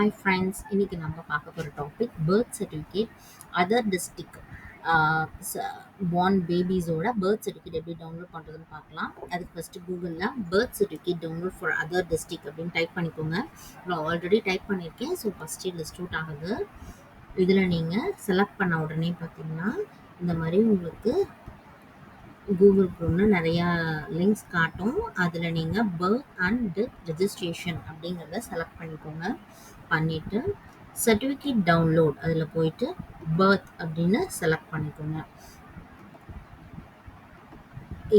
Hi friends இன்னைக்கு நம்ம பார்க்க போகிற topic birth certificate other district born பேபிஸோட birth certificate எப்படி டவுன்லோட் பண்ணுறதுன்னு பார்க்கலாம். அதுக்கு ஃபஸ்ட்டு கூகுளில் birth certificate download for other district அப்படின்னு டைப் பண்ணிக்கோங்க. நான் ஆல்ரெடி டைப் பண்ணியிருக்கேன். ஸோ ஃபஸ்ட்டு இதில் ஸ்டூட் ஆகுது. இதில் நீங்கள் செலக்ட் பண்ண உடனே பார்த்தீங்கன்னா இந்த மாதிரி உங்களுக்கு கூகுள் க்ரோம்னு நிறையா லிங்க்ஸ் காட்டும். அதில் நீங்கள் பர்த் அண்ட் டெத் ரெஜிஸ்ட்ரேஷன் அப்படிங்கிறத செலக்ட் பண்ணிக்கோங்க. பண்ணிவிட்டு சர்டிஃபிகேட் டவுன்லோட் அதில் போயிட்டு பர்த் அப்படின்னு செலக்ட் பண்ணிக்கோங்க.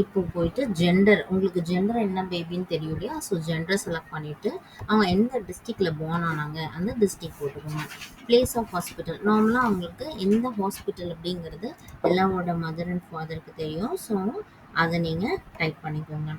இப்போ போயிட்டு ஜெண்டர் உங்களுக்கு ஜெண்டர் என்ன பேபின்னு தெரியும் இல்லையா ஸோ ஜெண்டர் செலக்ட் பண்ணிவிட்டு அவங்க எந்த டிஸ்ட்ரிக்டில் போர்ன் ஆனாங்க அந்த டிஸ்ட்ரிக் போட்டுக்கோங்க. பிளேஸ் ஆஃப் ஹாஸ்பிட்டல் நார்மலாக அவங்களுக்கு எந்த ஹாஸ்பிட்டல் அப்படிங்கிறது எல்லாரோட மதர் அண்ட் ஃபாதருக்கு தெரியும். ஸோ அதை நீங்கள் டைப் பண்ணிக்கோங்க.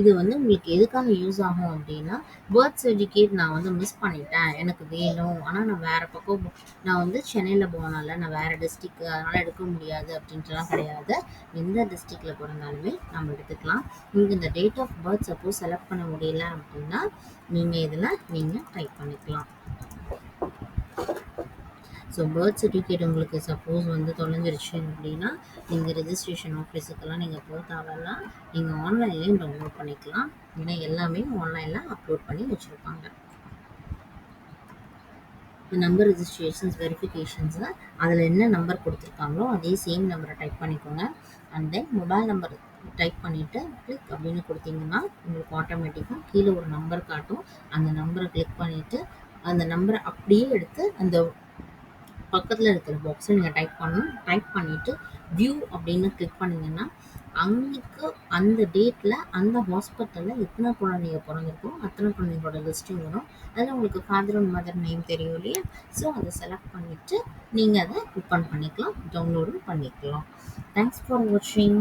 இது வந்து உங்களுக்கு எதுக்காக யூஸ் ஆகும் அப்படின்னா பேர்த் சர்டிஃபிகேட் நான் வந்து மிஸ் பண்ணிட்டேன் எனக்கு வேணும். ஆனால் நான் வேறு பக்கம் நான் வந்து சென்னையில் போனால நான் வேறு டிஸ்ட்ரிக்கு அதனால் எடுக்க முடியாது அப்படின்ட்டுலாம் கிடையாது. எந்த டிஸ்ட்ரிக்டில் பிறந்தாலுமே நம்ம எடுத்துக்கலாம். உங்களுக்கு இந்த date of birth suppose select பண்ண முடியல அப்படின்னா நீங்கள் இதில் நீங்கள் டைப் பண்ணிக்கலாம். ஸோ பர்த் சர்டிஃபிகேட் உங்களுக்கு சப்போஸ் வந்து தொலைஞ்சிருச்சு அப்படின்னா நீங்கள் ரெஜிஸ்ட்ரேஷன் ஆஃபீஸுக்கெல்லாம் நீங்கள் போக தேவையில்ல. நீங்கள் ஆன்லைன்லேயும் டவுன்லோட் பண்ணிக்கலாம். ஏன்னா எல்லாமே ஆன்லைனில் அப்லோட் பண்ணி வச்சுருப்பாங்க. நம்பர் ரெஜிஸ்ட்ரேஷன்ஸ் வெரிஃபிகேஷன்ஸில் அதில் என்ன நம்பர் கொடுத்துருக்காங்களோ அதே சேம் நம்பரை டைப் பண்ணிக்கோங்க. And then mobile number type பண்ணிவிட்டு கிளிக் அப்படின்னு கொடுத்தீங்கன்னா உங்களுக்கு ஆட்டோமேட்டிக்காக கீழே ஒரு நம்பர் காட்டும். அந்த நம்பரை கிளிக் பண்ணிவிட்டு அந்த நம்பரை அப்படியே எடுத்து அந்த பக்கத்தில் இருக்கிற பாக்ஸை நீங்கள் டைப் பண்ணணும். டைப் பண்ணிவிட்டு வியூ அப்படின்னு கிளிக் பண்ணிங்கன்னா அன்னைக்கு அந்த டேட்டில் அந்த ஹாஸ்பிட்டலில் எத்தனை குழந்தைங்க பிறந்திருக்கோ அத்தனை குழந்தைங்களோட லிஸ்ட்டும் வரும். அதில் உங்களுக்கு ஃபாதர் அண்ட் மதர் நேம் தெரியும் இல்லையா? ஸோ அதை செலக்ட் பண்ணிவிட்டு நீங்கள் அதை ஓப்பன் பண்ணிக்கலாம் டவுன்லோடும் பண்ணிக்கலாம். தேங்க்ஸ் ஃபார் வாட்சிங்.